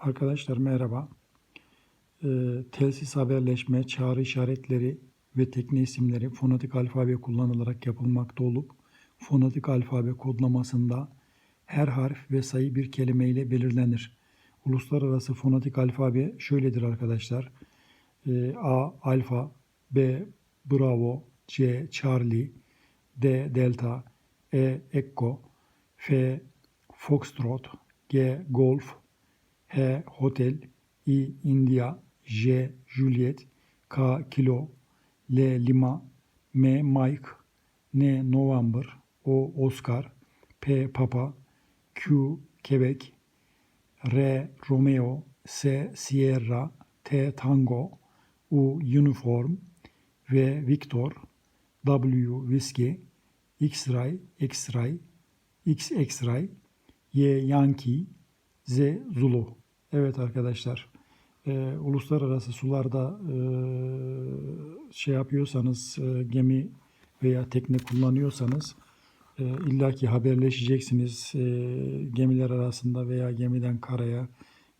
Arkadaşlar merhaba. Ee, telsiz haberleşme, çağrı işaretleri ve tekne isimleri fonetik alfabe kullanılarak yapılmakta olup fonetik alfabe kodlamasında her harf ve sayı bir kelimeyle belirlenir. Uluslararası fonetik alfabe şöyledir arkadaşlar. Ee, A alfa, B bravo, C Charlie, D delta, E echo, F foxtrot, G golf, H hotel, I India, J Juliet, K kilo, L lima, M Mike, N November, O Oscar, P Papa, Q Quebec, R Romeo, S Sierra, T Tango, U Uniform, V Victor, W Whiskey, X-Ray, X-Ray, X X-Ray, Y Yankee, Z Zulu. Evet arkadaşlar, e, uluslararası sularda e, şey yapıyorsanız, e, gemi veya tekne kullanıyorsanız e, illaki haberleşeceksiniz e, gemiler arasında veya gemiden karaya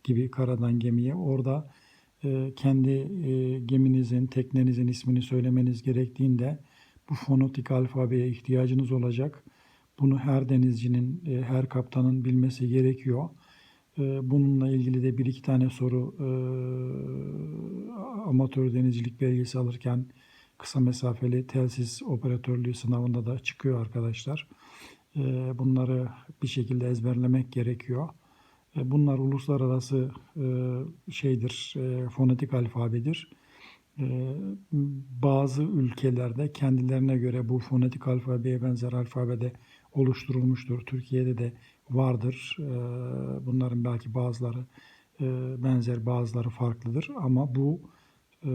gibi karadan gemiye. Orada e, kendi e, geminizin, teknenizin ismini söylemeniz gerektiğinde bu fonetik alfabeye ihtiyacınız olacak. Bunu her denizcinin, e, her kaptanın bilmesi gerekiyor. E, Bununla ilgili de bir iki tane soru e, amatör denizcilik belgesi alırken kısa mesafeli telsiz operatörlüğü sınavında da çıkıyor arkadaşlar. E, Bunları bir şekilde ezberlemek gerekiyor. Bunlar uluslararası şeydir, fonetik alfabedir. Bazı ülkelerde kendilerine göre bu fonetik alfabeye benzer alfabede oluşturulmuştur. Türkiye'de de vardır. E, Bunların belki bazıları e, benzer, bazıları farklıdır. Ama bu e,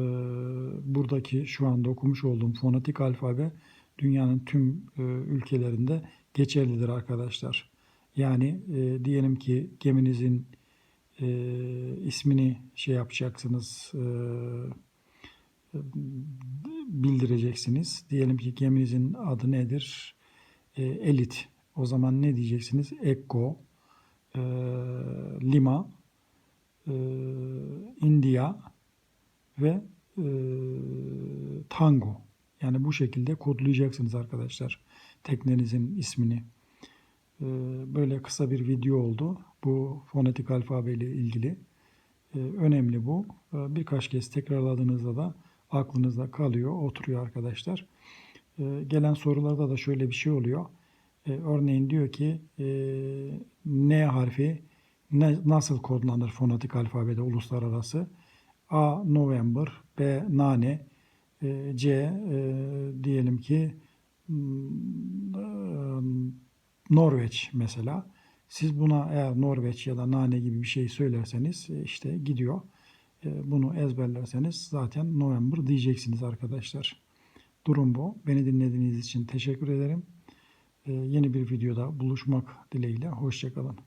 buradaki şu anda okumuş olduğum fonetik alfabe dünyanın tüm e, ülkelerinde geçerlidir arkadaşlar. Yani diyelim ki geminizin ismini şey yapacaksınız, bildireceksiniz. Diyelim ki geminizin adı nedir? E, Elit. O zaman ne diyeceksiniz? Echo, e, Lima, e, India ve e, Tango. Yani bu şekilde kodlayacaksınız arkadaşlar teknenizin ismini. E, böyle kısa bir video oldu. Bu fonetik alfabe ile ilgili. E, önemli bu. E, birkaç kez tekrarladığınızda da aklınızda kalıyor, oturuyor arkadaşlar. E, gelen sorularda da şöyle bir şey oluyor. E, örneğin diyor ki e, N harfi nasıl kodlanır fonetik alfabede uluslararası? A. November, B. Nane, e, C. E, diyelim ki hmm, Norveç mesela. Siz buna eğer Norveç ya da Nane gibi bir şey söylerseniz işte gidiyor. Bunu ezberlerseniz zaten November diyeceksiniz arkadaşlar. Durum bu. Beni dinlediğiniz için teşekkür ederim. E, Yeni bir videoda buluşmak dileğiyle. Hoşçakalın.